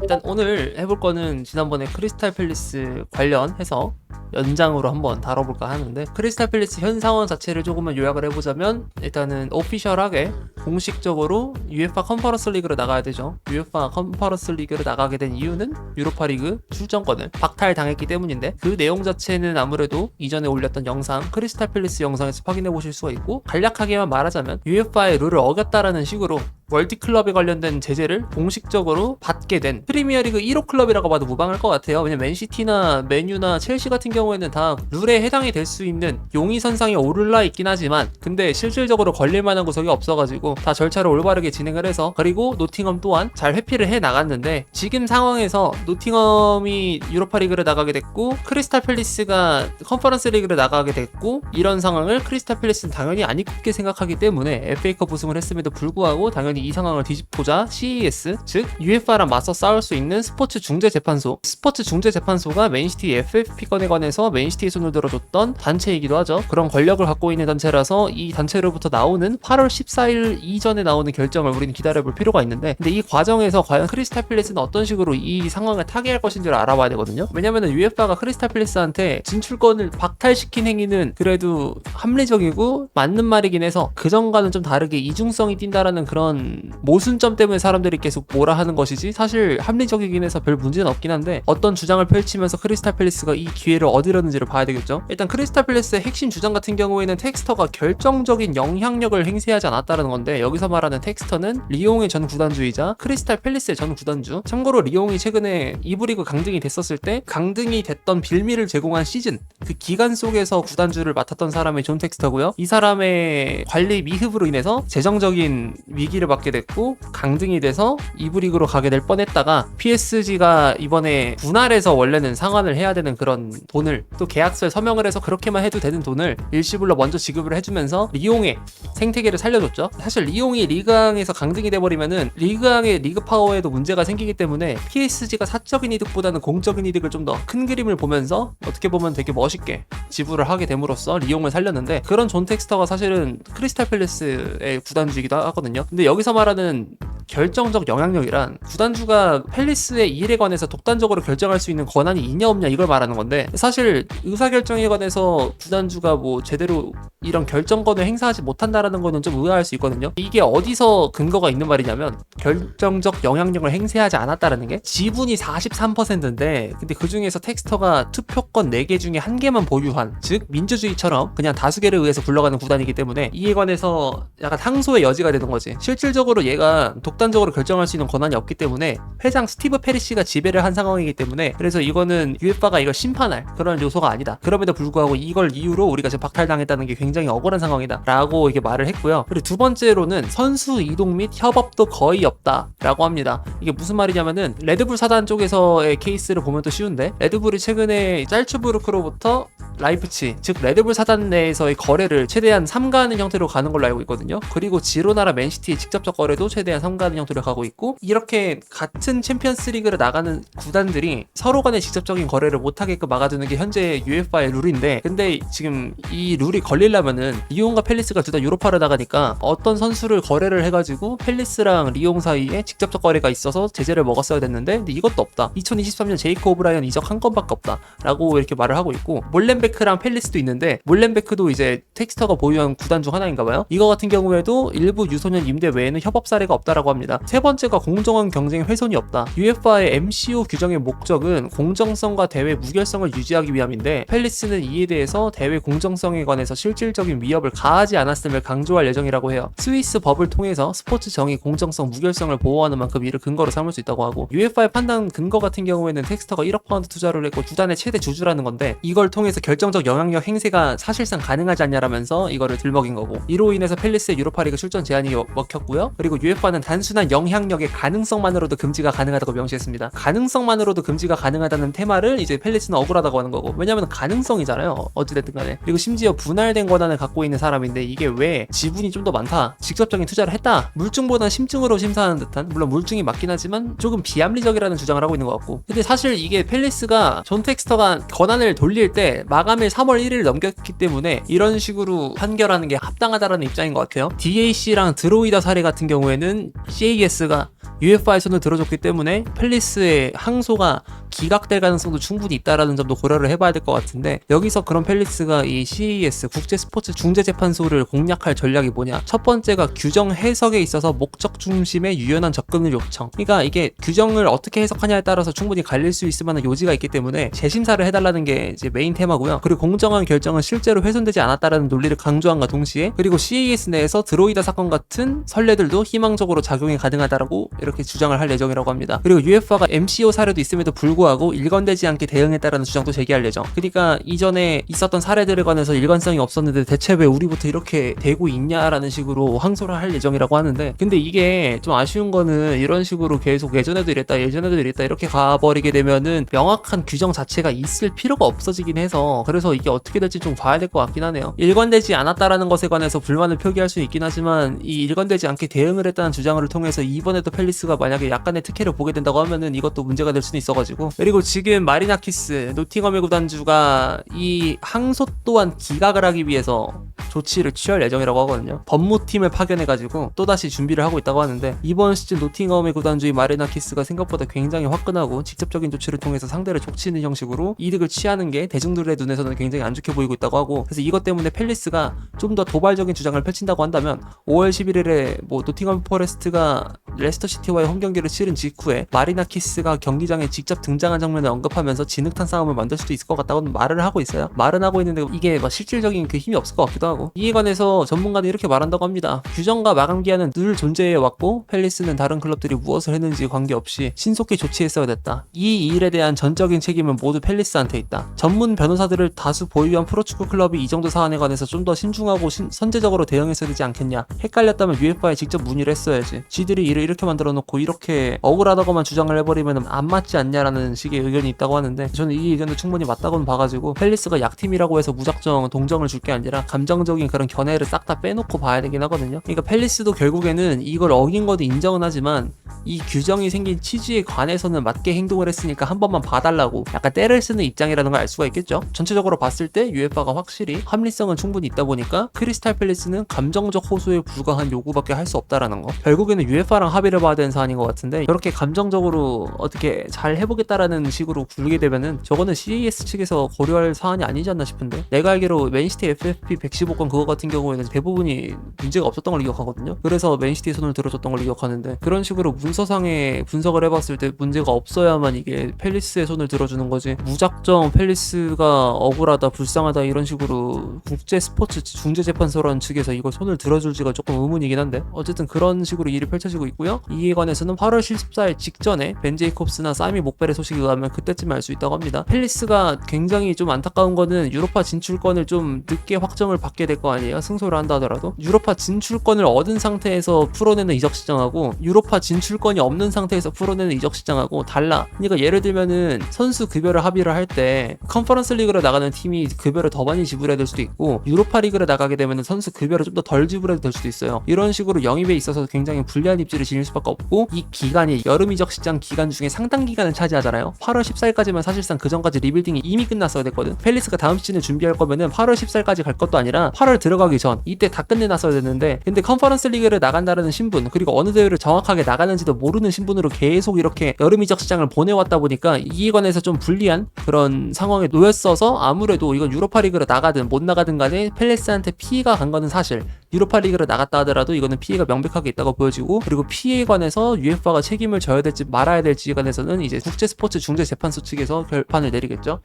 일단 오늘 해볼 거는 지난번에 크리스탈 팰리스 관련해서 연장으로 한번 다뤄볼까 하는데 크리스탈 팰리스 현 상황 자체를 조금만 요약을 해보자면 일단은 오피셜하게 공식적으로 UEFA 컨퍼런스 리그로 나가야 되죠. UEFA 컨퍼런스 리그로 나가게 된 이유는 유로파 리그 출전권을 박탈당했기 때문인데 그 내용 자체는 아무래도 이전에 올렸던 영상 크리스탈 팰리스 영상에서 확인해 보실 수가 있고 간략하게만 말하자면 UEFA의 룰을 어겼다라는 식으로 월드클럽에 관련된 제재를 공식적으로 받게 된 프리미어리그 1호 클럽이라고 봐도 무방할 것 같아요. 왜냐면 맨시티나 맨유나 첼시 같은 경우에는 다 룰에 해당이 될 수 있는 용의 선상에 오를라 있긴 하지만 근데 실질적으로 걸릴 만한 구석이 없어가지고 다 절차를 올바르게 진행을 해서 그리고 노팅엄 또한 잘 회피를 해 나갔는데 지금 상황에서 노팅엄이 유로파 리그를 나가게 됐고 크리스탈 팰리스가 컨퍼런스 리그를 나가게 됐고 이런 상황을 크리스탈 팰리스는 당연히 안 이롭게 생각하기 때문에 FA컵 우승을 했음에도 불구하고 당연히 이 상황을 뒤집고자 CES 즉 UEFA랑 맞서 싸울 수 있는 스포츠 중재 재판소 스포츠 중재 재판소가 맨시티 FFP 건에 관해서 맨시티에 손을 들어줬던 단체이기도 하죠. 그런 권력을 갖고 있는 단체라서 이 단체로부터 나오는 8월 14일 이전에 나오는 결정을 우리는 기다려볼 필요가 있는데 근데 이 과정에서 과연 크리스탈 팰리스는 어떤 식으로 이 상황을 타개할 것인지를 알아봐야 되거든요. 왜냐면은 UEFA가 크리스탈 팰리스한테 진출권을 박탈시킨 행위는 그래도 합리적이고 맞는 말이긴 해서 그전과는 좀 다르게 이중성이 띈다라는 그런 모순점 때문에 사람들이 계속 뭐라 하는 것이지 사실 합리적이긴 해서 별 문제는 없긴 한데 어떤 주장을 펼치면서 크리스탈 팰리스가 이 기회를 얻으려는지를 봐야 되겠죠. 일단 크리스탈 팰리스의 핵심 주장 같은 경우에는 텍스터가 결정적인 영향력을 행사하지 않았다는 건데 여기서 말하는 텍스터는 리옹의 전 구단주이자 크리스탈 팰리스의 전 구단주 참고로 리옹이 최근에 이브리그 강등이 됐었을 때 강등이 됐던 빌미를 제공한 시즌 그 기간 속에서 구단주를 맡았던 사람이 존 텍스터고요 이 사람의 관리 미흡으로 인해서 재정적인 위기를 받게 됐고 강등이 돼서 이브리그로 가게 될 뻔했다가 PSG가 이번에 분할해서 원래는 상환을 해야 되는 그런 돈을 또 계약서에 서명을 해서 그렇게만 해도 되는 돈을 일시불로 먼저 지급을 해주면서 리옹의 생태계를 살려줬죠. 사실 리옹이 리그왕에서 강등이 돼버리면은 리그왕의 리그 파워에도 문제가 생기기 때문에 PSG가 사적인 이득보다는 공적인 이득을 좀 더 큰 그림을 보면서 어떻게 보면 되게 멋있게 지불을 하게 됨으로써 리옹을 살렸는데 그런 존 텍스터가 사실은 크리스탈 팰리스의 구단주이기도 하거든요. 근데 여기서 말하는 결정적 영향력이란 구단주가 팰리스의 이 일에 관해서 독단적으로 결정할 수 있는 권한이 있냐 없냐 이걸 말하는 건데 사실 의사결정에 관해서 구단주가 뭐 제대로 이런 결정권을 행사하지 못한다라는 거는 좀 의아할 수 있거든요. 이게 어디서 근거가 있는 말이냐면 결정적 영향력을 행사하지 않았다라는 게 지분이 43%인데 근데 그 중에서 텍스터가 투표권 4개 중에 한 개만 보유 한즉 민주주의처럼 그냥 다수결에 의해서 굴러가는 구단이기 때문에 이에 관해서 약간 항소의 여지가 되는 거지. 실질적으로 얘가 독단적으로 결정할 수 있는 권한이 없기 때문에 회장 스티브 페리시가 지배를 한 상황이기 때문에 그래서 이거는 UEFA가 이걸 심판할 그런 요소가 아니다. 그럼에도 불구하고 이걸 이유로 우리가 지금 박탈당했다는 게 굉장히 억울한 상황이다. 라고 이렇게 말을 했고요. 그리고 두 번째로는 선수 이동 및 협업도 거의 없다. 라고 합니다. 이게 무슨 말이냐면은 레드불 사단 쪽에서의 케이스를 보면 또 쉬운데 레드불이 최근에 짤츠부르크로부터 라이프치 즉 레드불 사단 내에서의 거래를 최대한 삼가하는 형태로 가는 걸로 알고 있거든요. 그리고 지로나라 맨시티의 직접적 거래도 최대한 삼가하는 형태로 가고 있고 이렇게 같은 챔피언스 리그를 나가는 구단들이 서로 간의 직접적인 거래를 못하게끔 막아두는 게 현재 UEFA의 룰인데 근데 지금 이 룰이 걸리려면은 리옹과 펠리스가 둘 다 유로파를 나가니까 어떤 선수를 거래를 해가지고 펠리스랑 리옹 사이에 직접적 거래가 있어서 제재를 먹었어야 됐는데 이것도 없다. 2023년 제이크 오브라이언 이적 한 건밖에 없다. 라고 이렇게 말을 하고 있고 몰렌베크 랑 펠리스도 있는데 몰렌베크도 이제 텍스터가 보유한 구단 중 하나인가 봐요. 이거 같은 경우에도 일부 유소년 임대 외에는 협업 사례가 없다라고 합니다. 세 번째가 공정한 경쟁 훼손이 없다. UEFA의 MCO 규정의 목적은 공정성과 대회 무결성을 유지하기 위함인데 펠리스는 이에 대해서 대회 공정성에 관해서 실질적인 위협을 가하지 않았음을 강조할 예정이라고 해요. 스위스 법을 통해서 스포츠 정의 공정성 무결성을 보호하는 만큼 이를 근거로 삼을 수 있다고 하고 UEFA의 판단 근거 같은 경우에는 텍스터가 1억 파운드 투자를 했고 구단의 최대 주주라는 건데 이걸 통해서 결정 적 영향력 행세가 사실상 가능하지 않냐라면서 이거를 들먹인 거고 이로 인해서 펠리스의 유로파리그 출전 제한이 먹혔고요. 그리고 UEFA는 단순한 영향력의 가능성만으로도 금지가 가능하다고 명시했습니다. 가능성만으로도 금지가 가능하다는 테마를 이제 펠리스는 억울하다고 하는 거고 왜냐면 가능성이잖아요. 어찌됐든 간에 그리고 심지어 분할된 권한을 갖고 있는 사람인데 이게 왜 지분이 좀 더 많다 직접적인 투자를 했다 물증보다 심증으로 심사하는 듯한 물론 물증이 맞긴 하지만 조금 비합리적이라는 주장을 하고 있는 것 같고 근데 사실 이게 펠리스가 존 텍스터가 권한을 돌릴 때 마감 일 3월 1일을 넘겼기 때문에 이런 식으로 판결하는 게 합당하다라는 입장인 것 같아요. DAC랑 드로이다 사례 같은 경우에는 CAS가 손을 들어줬기 때문에 펠리스의 항소가 기각될 가능성도 충분히 있다라는 점도 고려를 해봐야 될 것 같은데 여기서 그럼 펠리스가 이 CAS 국제 스포츠 중재 재판소를 공략할 전략이 뭐냐? 첫 번째가 규정 해석에 있어서 목적 중심의 유연한 접근을 요청. 그러니까 이게 규정을 어떻게 해석하냐에 따라서 충분히 갈릴 수 있을 만한 요지가 있기 때문에 재심사를 해달라는 게 이제 메인 테마고요. 그리고 공정한 결정은 실제로 훼손되지 않았다라는 논리를 강조함과 동시에 그리고 CAS 내에서 드로이다 사건 같은 선례들도 희망적으로 작용이 가능하다라고 이렇게 주장을 할 예정이라고 합니다. 그리고 UEFA가 MCO 사례도 있음에도 불구하고 일관되지 않게 대응했다라는 주장도 제기할 예정. 그러니까 이전에 있었던 사례들에 관해서 일관성이 없었는데 대체 왜 우리부터 이렇게 되고 있냐라는 식으로 항소를 할 예정이라고 하는데 근데 이게 좀 아쉬운 거는 이런 식으로 계속 예전에도 이랬다 예전에도 이랬다 이렇게 가버리게 되면은 명확한 규정 자체가 있을 필요가 없어지긴 해서 그래서 이게 어떻게 될지 좀 봐야 될 것 같긴 하네요. 일관되지 않았다라는 것에 관해서 불만을 표기할 수 있긴 하지만 이 일관되지 않게 대응을 했다는 주장을 통해서 이번에도 펠 리스가 만약에 약간의 특혜를 보게 된다고 하면은 이것도 문제가 될 수는 있어가지고. 그리고 지금 마리나키스 노팅엄의 구단주가 이 항소 또한 기각을 하기 위해서 조치를 취할 예정이라고 하거든요. 법무팀을 파견해가지고 또다시 준비를 하고 있다고 하는데 이번 시즌 노팅엄의 구단주의 마리나키스가 생각보다 굉장히 화끈하고 직접적인 조치를 통해서 상대를 족치는 형식으로 이득을 취하는 게 대중들의 눈에서는 굉장히 안 좋게 보이고 있다고 하고 그래서 이것 때문에 펠리스가 좀 더 도발적인 주장을 펼친다고 한다면 5월 11일에 뭐 노팅엄 포레스트가 레스터 시티와의 홈 경기를 치른 직후에 마리나키스가 경기장에 직접 등장한 장면을 언급하면서 진흙탕 싸움을 만들 수도 있을 것 같다고 말을 하고 있어요. 말은 하고 있는데 이게 막 실질적인 그 힘이 없을 것 같기도 하고 이에 관해서 전문가는 이렇게 말한다고 합니다. 규정과 마감 기한은 늘 존재해 왔고 펠리스는 다른 클럽들이 무엇을 했는지 관계없이 신속히 조치했어야 됐다. 이 일에 대한 전적인 책임은 모두 펠리스한테 있다. 전문 변호사들을 다수 보유한 프로축구 클럽이 이 정도 사안에 관해서 좀 더 신중하고 신- 선제적으로 대응했어야 되지 않겠냐. 헷갈렸다면 UEFA에 직접 문의를 했어야지. 지들이 일을 이렇게 만들어 놓고 이렇게 억울하다고만 주장을 해버리면 안 맞지 않냐라는 식의 의견이 있다고 하는데 저는 이 의견도 충분히 맞다고는 봐가지고 펠리스가 약팀이라고 해서 무작정 동정을 줄 게 아니라 감정적 인 그런 견해를 싹 다 빼놓고 봐야 되긴 하거든요. 그러니까 펠리스도 결국에는 이걸 어긴 것도 인정은 하지만 이 규정이 생긴 취지에 관해서는 맞게 행동을 했으니까 한 번만 봐달라고 약간 때를 쓰는 입장이라는 걸 알 수가 있겠죠. 전체적으로 봤을 때 UEFA가 확실히 합리성은 충분히 있다 보니까 크리스탈 팰리스는 감정적 호소에 불과한 요구밖에 할 수 없다라는 거. 결국에는 UEFA랑 합의를 봐야 되는 사안인 것 같은데 이렇게 감정적으로 어떻게 잘 해보겠다라는 식으로 굴게 되면은 저거는 CAS 측에서 고려할 사안이 아니지 않나 싶은데 내가 알기로 맨시티 FFP 115건 그거 같은 경우에는 대부분이 문제가 없었던 걸로 기억하거든요. 그래서 맨시티의 손을 들어줬던 걸로 기억하는데 그런 식으로 문서상에 분석을 해봤을 때 문제가 없어야만 이게 펠리스의 손을 들어주는 거지. 무작정 펠리스가 억울하다 불쌍하다 이런 식으로 국제 스포츠 중재재판소라는 측에서 이걸 손을 들어줄지가 조금 의문이긴 한데 어쨌든 그런 식으로 일이 펼쳐지고 있고요. 이에 관해서는 8월 14일 직전에 벤 제이콥스나 사미 목벨의 소식에 의하면 그때쯤 알수 있다고 합니다. 펠리스가 굉장히 좀 안타까운 거는 유로파 진출권을 좀 늦게 확정을 받게 될 거 아니에요? 승소를 한다 하더라도? 유로파 진출권을 얻은 상태에서 풀어내는 이적 시장하고 유로파 진출권이 없는 상태에서 풀어내는 이적 시장하고 달라. 그러니까 예를 들면은 선수 급여를 합의를 할 때 컨퍼런스 리그로 나가는 팀이 급여를 더 많이 지불해야 될 수도 있고 유로파 리그를 나가게 되면은 선수 급여를 좀 더 덜 지불해도 될 수도 있어요. 이런 식으로 영입에 있어서 굉장히 불리한 입지를 지닐 수밖에 없고 이 기간이 여름 이적 시장 기간 중에 상당 기간을 차지하잖아요. 8월 14일까지면 사실상 그 전까지 리빌딩이 이미 끝났어야 됐거든. 펠리스가 다음 시즌을 준비할 거면은 8월 14일까지 갈 것도 아니라 8월 들어가기 전 이때 다 끝내놨어야 됐는데 근데 컨퍼런스 리그를 나간다는 신분 그리고 어느 대회를 정확하게 나가는지도 모르는 신분으로 계속 이렇게 여름 이적 시장을 보내왔다 보니까 이에 관해서 좀 불리한 그런 상황에 놓였어서 아무래도 이건 유로파 리그를 나가든 못 나가든 간에 펠레스한테 피해가 간 거는 사실 유로파 리그를 나갔다 하더라도 이거는 피해가 명백하게 있다고 보여지고 그리고 피해에 관해서 UEFA가 책임을 져야 될지 말아야 될지에 관해서는 이제 국제 스포츠 중재 재판소 측에서 결판을 내리겠죠.